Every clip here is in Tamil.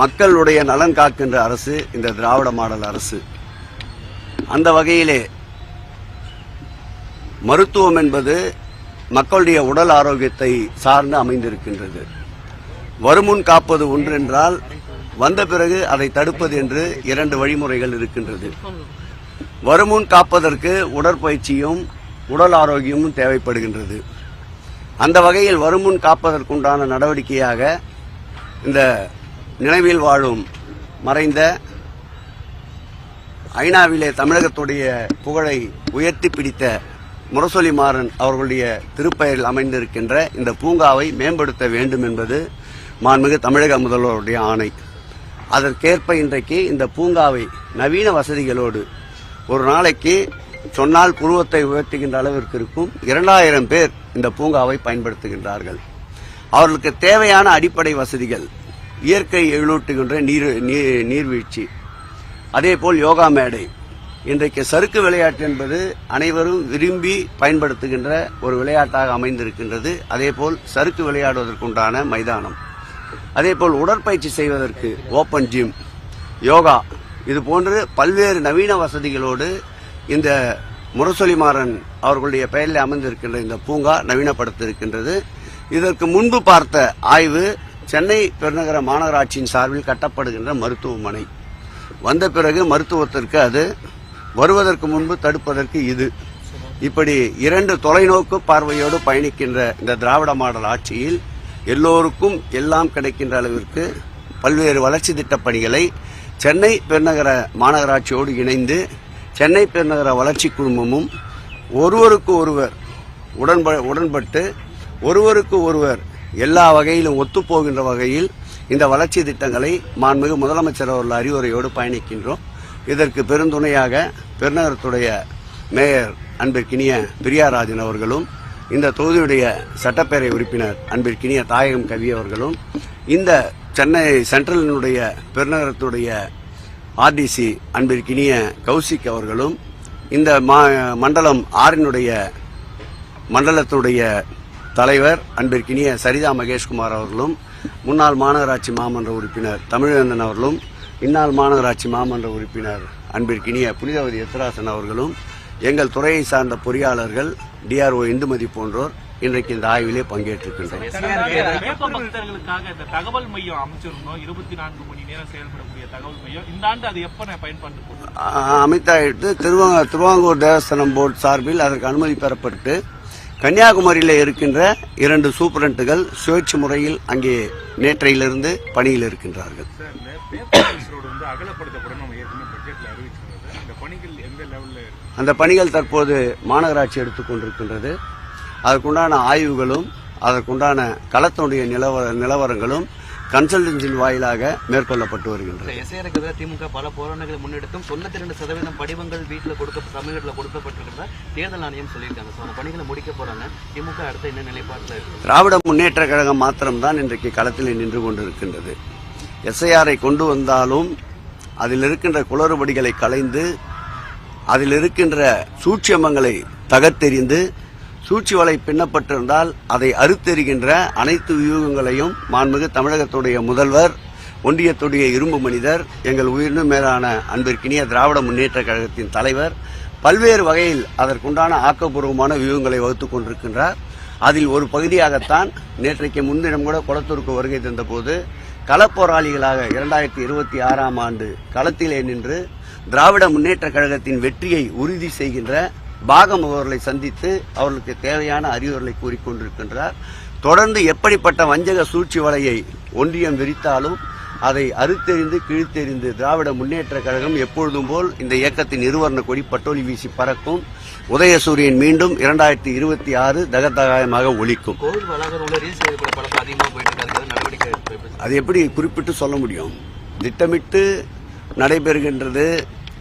மக்களுடைய நலன் காக்கின்ற அரசு இந்த திராவிட மாடல் அரசு. அந்த வகையிலே மருத்துவம் என்பது மக்களுடைய உடல் ஆரோக்கியத்தை சார்ந்து அமைந்திருக்கின்றது. வருமுன் காப்பது ஒன்றென்றால் வந்த பிறகு அதை தடுப்பது என்று இரண்டு வழிமுறைகள் இருக்கின்றது. வருமுன் காப்பதற்கு உடற்பயிற்சியும் உடல் ஆரோக்கியமும் தேவைப்படுகின்றது. அந்த வகையில் வருமுன் காப்பதற்குண்டான நடவடிக்கையாக இந்த நினைவில் வாழும் மறைந்த ஐநாவிலே தமிழகத்துடைய புகழை உயர்த்தி பிடித்த முரசொலி மாறன் அவர்களுடைய திருப்பெயரில் அமைந்திருக்கின்ற இந்த பூங்காவை மேம்படுத்த வேண்டும் என்பது மாண்புமிகு தமிழக முதல்வருடைய ஆணை. அதற்கேற்ப இன்றைக்கு இந்த பூங்காவை நவீன வசதிகளோடு ஒரு நாளைக்கு சொன்னால் புருவத்தை உயர்த்துகின்ற அளவிற்கு இருக்கும் இரண்டாயிரம் பேர் இந்த பூங்காவை பயன்படுத்துகின்றார்கள். அவர்களுக்கு தேவையான அடிப்படை வசதிகள் இயற்கை எழுூட்டுகின்ற நீர் நீர்- நீர்வீழ்ச்சி. அதேபோல் யோகா மேடை. இன்றைக்கு சறுக்கு விளையாட்டு என்பது அனைவரும் விரும்பி பயன்படுத்துகின்ற ஒரு விளையாட்டாக அமைந்திருக்கின்றது. அதேபோல் சறுக்கு விளையாடுவதற்குண்டான மைதானம். அதேபோல் உடற்பயிற்சி செய்வதற்கு ஓப்பன் ஜிம் யோகா இது போன்று பல்வேறு நவீன வசதிகளோடு இந்த முரசொலிமாறன் அவர்களுடைய பெயரில் அமைந்திருக்கின்ற இந்த பூங்கா நவீனப்படுத்தியிருக்கின்றது. இதற்கு முன்பு பார்த்த ஆய்வு சென்னை பெருநகர மாநகராட்சியின் சார்பில் கட்டப்படுகின்ற மருத்துவமனை. வந்த பிறகு மருத்துவத்திற்கு அது வருவதற்கு முன்பு தடுப்பதற்கு இது. இப்படி இரண்டு தொலைநோக்கு பார்வையோடு பயணிக்கின்ற இந்த திராவிட மாடல் ஆட்சியில் எல்லோருக்கும் எல்லாம் கிடைக்கின்ற அளவிற்கு பல்வேறு வளர்ச்சி திட்டப் பணிகளை சென்னை பெருநகர மாநகராட்சியோடு இணைந்து சென்னை பெருநகர வளர்ச்சி குழுமமும் ஒருவருக்கு ஒருவர் உடன்ப உடன்பட்டு ஒருவருக்கு ஒருவர் எல்லா வகையிலும் ஒத்துப்போகின்ற வகையில் இந்த வளர்ச்சி திட்டங்களை மாண்புமிகு முதலமைச்சர் அவர்கள் அறிவுரையோடு பயணிக்கின்றோம். இதற்கு பெருந்துணையாக பெருநகரத்துடைய மேயர் அன்பிற்கினிய பிரியாராஜன் அவர்களும் இந்த தொகுதியுடைய சட்டப்பேரவை உறுப்பினர் அன்பிற்கினிய தாயகம் கவி அவர்களும் இந்த சென்னை சென்ட்ரலினுடைய பெருநகரத்துடைய ஆர்டிசி அன்பிற்கினிய கௌசிக் அவர்களும் இந்த மா- மண்டலம் ஆறினுடைய மண்டலத்துடைய தலைவர் அன்பிற்கினிய சரிதா மகேஷ்குமார் அவர்களும் முன்னாள் மாநகராட்சி மாமன்ற உறுப்பினர் தமிழவேந்தன் அவர்களும் இந்நாள் மாநகராட்சி மாமன்ற உறுப்பினர் அன்பிற்கினிய புனிதவதி எத்ராசன் அவர்களும் எங்கள் துறையை சார்ந்த பொறியாளர்கள் டிஆர்ஓ இந்துமதி போன்றோர் இன்றைக்கு இந்த ஆய்விலே பங்கேற்றிருக்கின்றனர் அமைத்தாயிட்டு திருவா திருவாங்கூர் தேவஸ்தானம் போர்டு சார்பில் அதற்கு அனுமதி பெறப்பட்டு கன்னியாகுமரியில் இருக்கின்ற இரண்டு சூப்பரண்டுகள் சுழற்சி முறையில் அங்கே நேற்றையிலிருந்து பணியில் இருக்கின்றார்கள். அந்த பணிகள் தற்போது மாநகராட்சி எடுத்துக்கொண்டிருக்கின்றது அதற்குண்டான ஆய்வுகளும் அதற்குண்டான களத்தினுடைய நிலவர நிலவரங்களும் கன்சல்டன்சின் வாயிலாக மேற்கொள்ளப்பட்டு வருகின்றது. எஸ்ஐஆருக்கு எதிராக திமுக பல போராட்டங்களை முன்னெடுத்தும் தொண்ணூத்தி ரெண்டு சதவீதம் படிவங்கள் வீட்டில் கொடுக்க தமிழகத்தில் கொடுக்கப்பட்டிருக்கிறதா தேர்தல் ஆணையம் சொல்லியிருக்காங்க. ஸோ அந்த பணிகளை முடிக்க போறாங்க. திமுக அடுத்த என்ன நிலைப்பாட்டில் இருக்கு? திராவிட முன்னேற்ற கழகம் மாத்திரம்தான் இன்றைக்கு களத்தில் நின்று கொண்டிருக்கின்றது. எஸ்ஐஆரை கொண்டு வந்தாலும் அதில் இருக்கின்ற குளறுபடிகளை களைந்து அதில் இருக்கின்ற சூட்சமங்களை தகர்த்தெறிந்து சூழ்ச்சி வலை பின்னப்பட்டிருந்தால் அதை அறுத்தெறிகின்ற அனைத்து வியூகங்களையும் மாண்புமிகு தமிழகத்துடைய முதல்வர் ஒன்றியத்துடைய இரும்பு மனிதர் எங்கள் உயிரினும் மேலான அன்பிற்கினிய திராவிட முன்னேற்ற கழகத்தின் தலைவர் பல்வேறு வகையில் அதற்குண்டான ஆக்கப்பூர்வமான வியூகங்களை வகுத்துக் கொண்டிருக்கின்றார். அதில் ஒரு பகுதியாகத்தான் நேற்றைக்கு முன்தினம் கூட குளத்தூருக்கு வருகை தந்தபோது களப்போராளிகளாக இரண்டாயிரத்தி இருபத்தி ஆறாம் ஆண்டு களத்திலே நின்று திராவிட முன்னேற்ற கழகத்தின் வெற்றியை உறுதி செய்கின்ற பாகம் அவர்களை சந்தித்து அவர்களுக்கு தேவையான அறிவுரைகளை கூறிக்கொண்டிருக்கின்றார். தொடர்ந்து எப்படிப்பட்ட வஞ்சக சூழ்ச்சி வலையை ஒன்றியம் விரித்தாலும் அதை அறுத்தெறிந்து கிழித்தெறிந்து திராவிட முன்னேற்ற கழகம் எப்பொழுதும் போல் இந்த இயக்கத்தின் இருவர்ண கொடி பட்டோலி வீசி பறக்கும். உதயசூரியன் மீண்டும் இரண்டாயிரத்தி இருபத்தி ஆறு தகதகாயமாக எடுத்து அது எப்படி குறிப்பிட்டு சொல்ல முடியும்? திட்டமிட்டு நடைபெறுகின்றது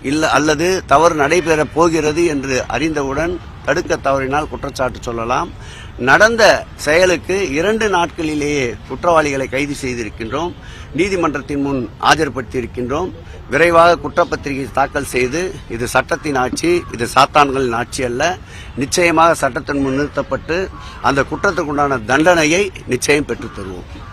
இல்ல அல்லது தவறு நடைபெறப் போகிறது என்று அறிந்தவுடன் தடுக்க தவறினால் குற்றச்சாட்டு சொல்லலாம். நடந்த செயலுக்கு இரண்டு நாட்களிலேயே குற்றவாளிகளை கைது செய்திருக்கின்றோம். நீதிமன்றத்தின் முன் ஆஜர்படுத்தியிருக்கின்றோம். விரைவாக குற்றப்பத்திரிகை தாக்கல் செய்து இது சட்டத்தின் ஆட்சி இது சாத்தான்களின் ஆட்சி அல்ல. நிச்சயமாக சட்டத்தின் முன் நிறுத்தப்பட்டு அந்த குற்றத்துக்குண்டான தண்டனையை நிச்சயம் பெற்றுத் தருவோம்.